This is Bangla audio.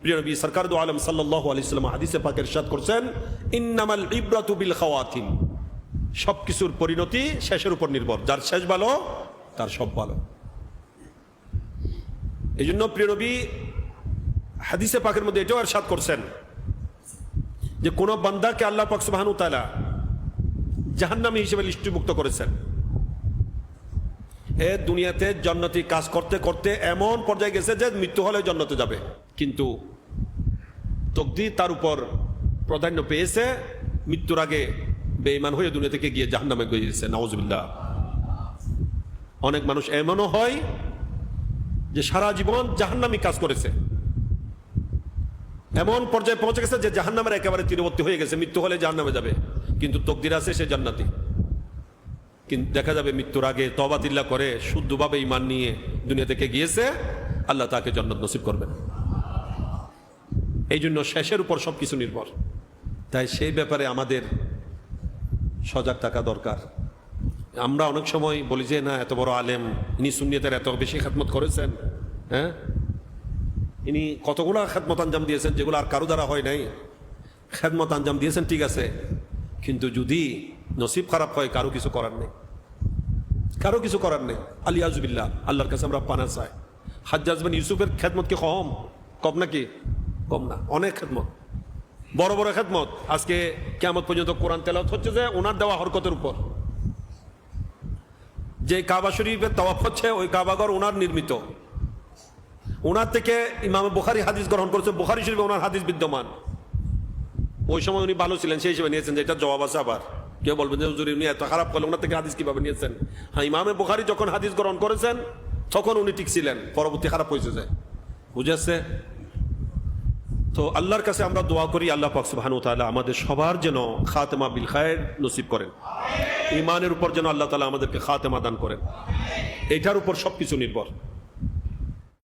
প্রিয় নবী সরকার দু আলম সাল্লাহ আলাইসাল্লাম হাদিসে পাকের সাদ করছেন, ইন্নামাল ইব্রাতু বিল খাওয়াতিন। সব কিছুর পরিণতি শেষের উপর নির্ভর। যার শেষ ভালো, তার সব ভালো। এই জন্য প্রিয়নবী হাদিসে পাকের মধ্যে এটাও আর সাদ করছেন যে, কোন বান্দাকে আল্লাহ পাক সুবাহানু তালা জাহান্নামী হিসেবে লিষ্টিমুক্ত করেছেন। এ দুনিয়াতে জন্নতি কাজ করতে করতে এমন পর্যায়ে গেছে যে, মৃত্যু হলে জন্নতে যাবে। কিন্তু তকদি তার উপর প্রাধান্য পেয়েছে, মৃত্যুর আগে বেঈমান হয়ে দুনিয়া থেকে গিয়ে জাহান জাহান্নামে গিয়েছে নওয়াজবিল্লাহ অনেক মানুষ এমনও হয় যে সারা জীবন জাহান্নামি কাজ করেছে। এমন পর্যায়ে পৌঁছে গেছে যে জাহান্নামের একেবারে তীরবর্তী হয়ে গেছে, মৃত্যু হলে জাহান্নামে যাবে। কিন্তু তকদির আছে, সে জান্নাতি। কিন্তু দেখা যাবে মৃত্যুর আগে তবাতিল্লা করে শুদ্ধভাবে ইমান নিয়ে দুনিয়া থেকে গিয়েছে, আল্লাহ তাকে জন্নত নসিব করবেন। এই জন্য শেষের উপর সব কিছু নির্ভর। তাই সেই ব্যাপারে আমাদের সজাগ থাকা দরকার। আমরা অনেক সময় বলি যে, না, এত বড় আলেম, ইনি সুন্নিয়তের এত বেশি খাতমত করেছেন। হ্যাঁ? ইনি কতগুলো খেদমত আঞ্জাম দিয়েছেন যেগুলো আর কারও দ্বারা হয় নাই। খেদমত আঞ্জাম দিয়েছেন, ঠিক আছে। কিন্তু যদি নসিব খারাপ হয়, কারও কিছু করার নেই। কারও কিছু করার নেই। আলী আজবিল্লাহ আল্লাহর কাছে আমরা পানা চাই। হাজ্জাজবেন ইউসুফের খেদমত কি কম? কম নাকি? কম না, অনেক খেদমত। বড় বড় খেদমত। আজকে কেমন পর্যন্ত কোরআন তেলাওয়াত হচ্ছে যে ওনার দেওয়া হরকতের উপর। যে কাবা শরীফের তওয়াফ হচ্ছে, ওই কাবাগর ওনার নির্মিত। ওনার থেকে ইমাম বুখারি হাদিস গ্রহণ করেছে, বুখারি শরীফে ওনার হাদিস বিদ্যমান। ওই সময় উনি ভালো ছিলেন, সেই হিসেবে নিয়েছেন যে এটা জবাব আছে আবার। কেউ বলবেন যে, হুজুর উনি এত খারাপ করলে ওনার থেকে হাদিস কীভাবে নিয়েছেন? হ্যাঁ ইমামে বুখারি যখন হাদিস গ্রহণ করেছেন, তখন উনি ঠিক ছিলেন, পরবর্তী খারাপ হয়েছে যে। বুঝেছে তো আল্লাহর কাছে আমরা দোয়া করি, আল্লাহ পাক সুবহানাহু ওয়া তাআলা আমাদের সবার যেন খাতেমা বিল খায়ের নসিব করেন। ইমানের উপর যেন আল্লাহ তালা আমাদেরকে খাতেমা দান করেন। এটার উপর সব কিছু নির্ভর।